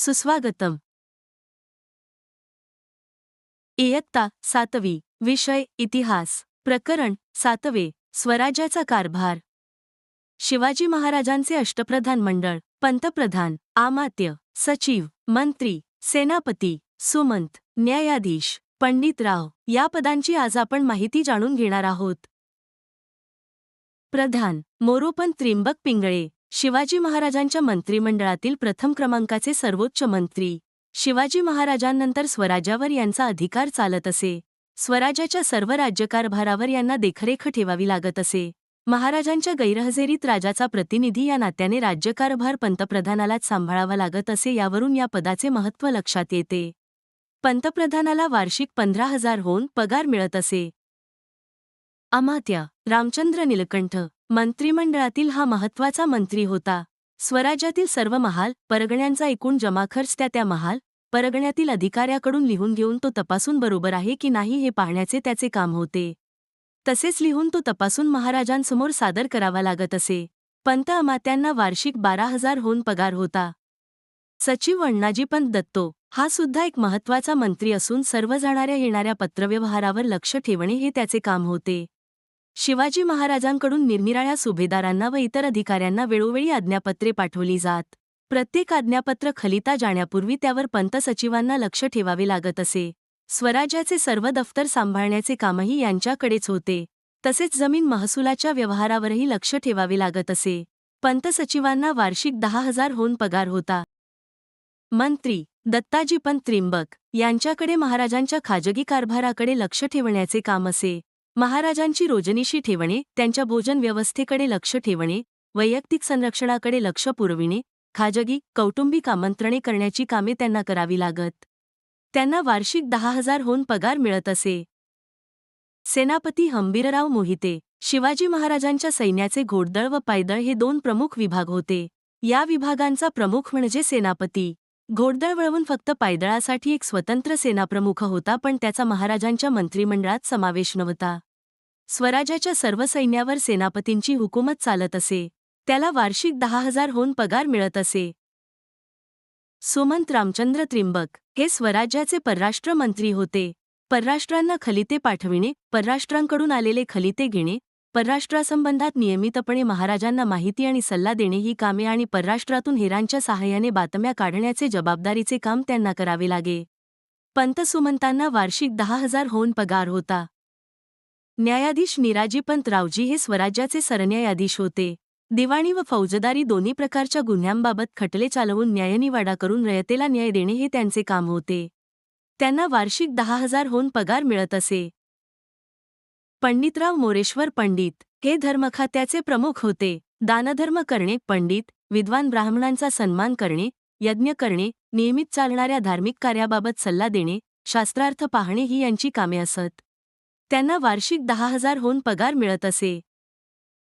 सुस्वागतम. इयत्ता सातवी विषय इतिहास प्रकरण सातवे स्वराज्याचा कारभार. शिवाजी महाराजांचे अष्टप्रधान मंडळ पंतप्रधान आमात्य सचिव मंत्री सेनापती सुमंत न्यायाधीश पंडितराव या पदांची आज आपण माहिती जाणून घेणार आहोत. प्रधान मोरोपंत त्रिंबक पिंगळे. शिवाजी महाराजांच्या मंत्रिमंडळातील प्रथम क्रमांकाचे सर्वोच्च मंत्री. शिवाजी महाराजांनंतर स्वराज्यावर यांचा अधिकार चालत असे. स्वराज्याच्या सर्व राज्यकारभारावर यांना देखरेख ठेवावी लागत असे. महाराजांच्या गैरहजेरीत राजाचा प्रतिनिधी या नात्याने राज्यकारभार पंतप्रधानालाच सांभाळावा लागत असे यावरून या पदाचे महत्त्व लक्षात येते. पंतप्रधानाला वार्षिक पंधरा हजार होऊन पगार मिळत असे. अमात्या रामचंद्र निलकंठ मंत्रिमंडळातील हा महत्त्वाचा मंत्री होता. स्वराज्यातील सर्व महाल परगण्यांचा एकूण जमाखर्च त्या त्या महाल परगण्यातील अधिकाऱ्याकडून लिहून घेऊन तो तपासून बरोबर आहे की नाही हे पाहण्याचे त्याचे काम होते. तसेच लिहून तो तपासून महाराजांसमोर सादर करावा लागत असे. पंत अमात्यांना वार्षिक बारा हजार होऊन पगार होता. सचिव अण्णाजीपंत दत्तो हा सुद्धा एक महत्त्वाचा मंत्री असून सर्व जाणाऱ्या येणाऱ्या पत्रव्यवहारावर लक्ष ठेवणे हे त्याचे काम होते. शिवाजी महाराजांकडून निरनिराळ्या सुभेदारांना व इतर अधिकाऱ्यांना वेळोवेळी आज्ञापत्रे पाठवली जात. प्रत्येक आज्ञापत्र खलिता जाण्यापूर्वी त्यावर पंत सचिवांना लक्ष ठेवावे लागत असे. स्वराज्याचे सर्व दफ्तर सांभाळण्याचे कामही यांच्याकडेच होते. तसेच जमीन महसुलाच्या व्यवहारावरही लक्ष ठेवावे लागत असे. पंत सचिवांना वार्षिक दहा हजार होऊन पगार होता. मंत्री दत्ताजीपंत त्रिंबक यांच्याकडे महाराजांच्या खाजगी कारभाराकडे लक्ष ठेवण्याचे काम असे. महाराजांची रोजनीशी ठेवणे त्यांच्या भोजन व्यवस्थेकडे लक्ष ठेवणे वैयक्तिक संरक्षणाकडे लक्ष पुरविणे खाजगी कौटुंबिक आमंत्रणे करण्याची कामे त्यांना करावी लागत. त्यांना वार्षिक दहा हजार होऊन पगार मिळत असे. सेनापती हंबीरराव मोहिते शिवाजी महाराजांच्या सैन्याचे घोडदळ व पायदळ हे दोन प्रमुख विभाग होते. या विभागांचा प्रमुख म्हणजे सेनापती. घोडदळ वळवून फक्त पायदळासाठी एक स्वतंत्र सेनाप्रमुख होता पण त्याचा महाराजांच्या मंत्रिमंडळात समावेश नव्हता. स्वराज्याच्या सर्व सैन्यावर सेनापतींची हुकूमत चालत असे. त्याला वार्षिक दहा हजार होऊन पगार मिळत असे. सुमंत रामचंद्र त्रिंबक हे स्वराज्याचे परराष्ट्र मंत्री होते. परराष्ट्रांना खलिते पाठविणे परराष्ट्रांकडून आलेले खलिते घेणे परराष्ट्रासंबंधात नियमितपणे महाराजांना माहिती आणि सल्ला देणे ही कामे आणि परराष्ट्रातून हेरांच्या सहाय्याने बातम्या काढण्याचे जबाबदारीचे काम त्यांना करावे लागे. पंत सुमंतांना वार्षिक दहा हजार होऊन पगार होता. न्यायाधीश निराजीपंत रावजी हे स्वराज्याचे सरन्यायाधीश होते. दिवाणी व फौजदारी दोन्ही प्रकारच्या गुन्ह्यांबाबत खटले चालवून न्यायनिवाडा करून रयतेला न्याय देणे हे त्यांचे काम होते. त्यांना वार्षिक दहा हजार होऊन पगार मिळत असे. पंडितराव मोरेश्वर पंडित हे धर्मखात्याचे प्रमुख होते. दानधर्म करणे पंडित विद्वान ब्राह्मणांचा सन्मान करणे यज्ञ करणे नियमित चालणाऱ्या धार्मिक कार्याबाबत सल्ला देणे शास्त्रार्थ पाहणे ही यांची कामे असत. त्यांना वार्षिक दहा हजार होऊन पगार मिळत असे.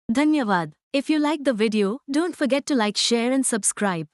धन्यवाद. If you like the video don't forget to like share and subscribe